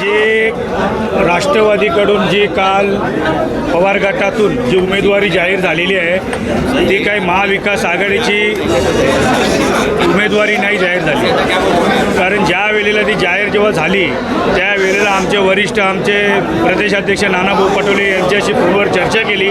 जे राष्ट्रवादीकडून जी काल पवार गटातून जी उमेदवारी जाहीर झालेली आहे ती काही महाविकास आघाडीची उमेदवारी नाही जाहीर झाली. कारण ज्या वेळेला ती जाहीर जेव्हा झाली त्यावेळेला आमचे वरिष्ठ आमचे प्रदेशाध्यक्ष नानाभाऊ पटोले यांच्याशी फोनवर चर्चा केली.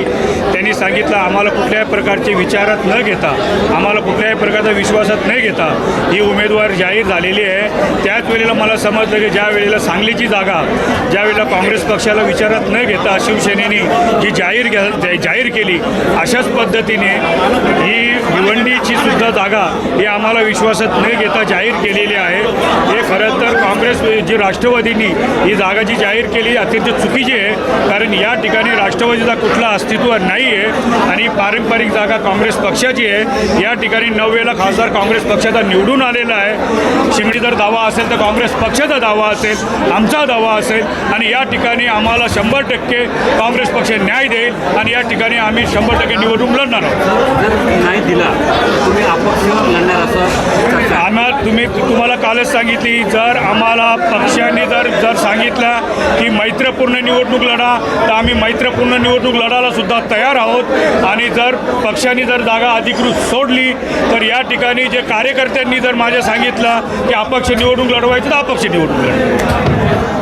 त्यांनी सांगितलं आम्हाला कुठल्याही प्रकारचे विचारात न घेता आम्हाला कुठल्याही प्रकारचा विश्वासात न घेता ही उमेदवार जाहीर झालेली आहे. त्याच वेळेला मला समजलं की ज्या वेळेला सांगलीची जागा ज्यावेळेला काँग्रेस पक्षाला विचारात न घेता शिवसेनेने जी जाहीर घ्या जाहीर केली अशाच पद्धतीने ही भिवंडीची सुद्धा जागा ही आम्हाला विश्वासात न घेता जाहीर केलेली आहे. हे खरं काँग्रेस जी राष्ट्रवादींनी ही जागा जी जाहीर केली अत्यंत चुकीची आहे. कारण या ठिकाणी राष्ट्रवादीचा कुठला अस्तित्व नाही आहे आणि पारंपरिक जागा काँग्रेस पक्षाची आहे. या ठिकाणी नऊ वेळेला खासदार काँग्रेस पक्षाचा निवडून आलेला आहे. शिंगडी जर दावा असेल तर काँग्रेस पक्षाचा दावा असेल आमचा दावा असेल आणि या ठिकाणी आम्हाला शंभर टक्के काँग्रेस पक्ष न्याय देईल आणि या ठिकाणी आम्ही शंभर टक्के निवडणूक लढणार आहोत. नाही दिला तुम्ही अपक्ष लढणार असं चर्चा मी तुम्हाला कालच सांगितली जर आम्हाला पक्षाने जर जर सांगितलं की मैत्रपूर्ण निवडणूक लढा तर आम्ही मैत्रपूर्ण निवडणूक लढायला सुद्धा तयार आहोत. आणि जर पक्षाने जर जागा अधिकृत सोडली तर या ठिकाणी जे कार्यकर्त्यांनी जर माझ्या सांगितलं की अपक्ष निवडणूक लढवायचं तर अपक्ष निवडणूक लढवायचं